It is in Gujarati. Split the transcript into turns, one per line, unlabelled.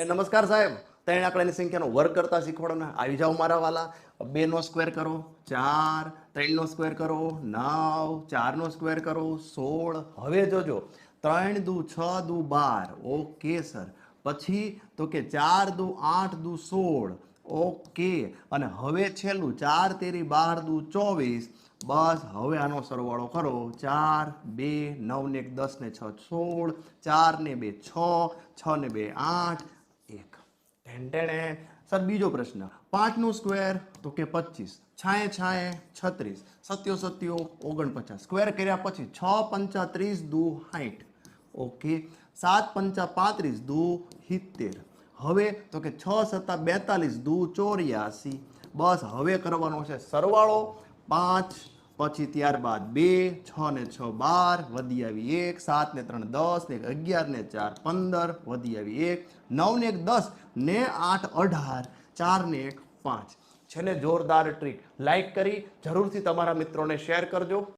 એ નમસ્કાર સાહેબ. ત્રણ આંકડાની સંખ્યાનો વર્ગ કરતા શીખવાડો ને. આવી જાઓ મારા વાલા. બે નો સ્ક્વેર કરો, ચાર. ત્રણ નો સ્ક્વેર કરો, નવ. ચાર નો સ્ક્વેર કરો, સોળ. હવે જોજો. ત્રણ દુ છ દુ બાર. Okay, sir. પછી તો કે ચાર દુ આઠ દુ સોળ. ઓકે. અને હવે છેલ્લું, ચાર તેરી બાર દુ ચોવીસ. બસ, હવે આનો સરવાળો કરો. ચાર, બે નવ ને એક દસ ને છ, સોળ. ચાર ને બે, છ. છ ને બે, આઠ. એક. સર, બીજો પ્રશ્ન. પાંચનું સ્ક્વેર તો કે પચીસ. છાએ છાએ છત્રીસ. સત્યો સત્યો, ઓગણપચાસ. સ્ક્વેર કર્યા પછી છ, પંચા ત્રીસ, દુ સાઠ ઓકે. સાત, પંચા પાંત્રીસ, દુ, સિત્તેર. હવે તો કે છ સત્તા બેતાલીસ, દુ, ચોર્યાસી. બસ, હવે કરવાનો છે સરવાળો. પાંચ પછી ત્યારબાદ બે, છ ને છ, બાર, વધી આવી એક, સાત ને ત્રણ, દસ ને અગિયાર ને ચાર, પંદર, વધી આવી એક, નવ ને એક, દસ ને આઠ, અઢાર, ચાર ને એક, પાંચ. છે ને જોરદાર ટ્રીક. લાઈક કરી, જરૂરથી તમારા મિત્રોને શેર કરજો.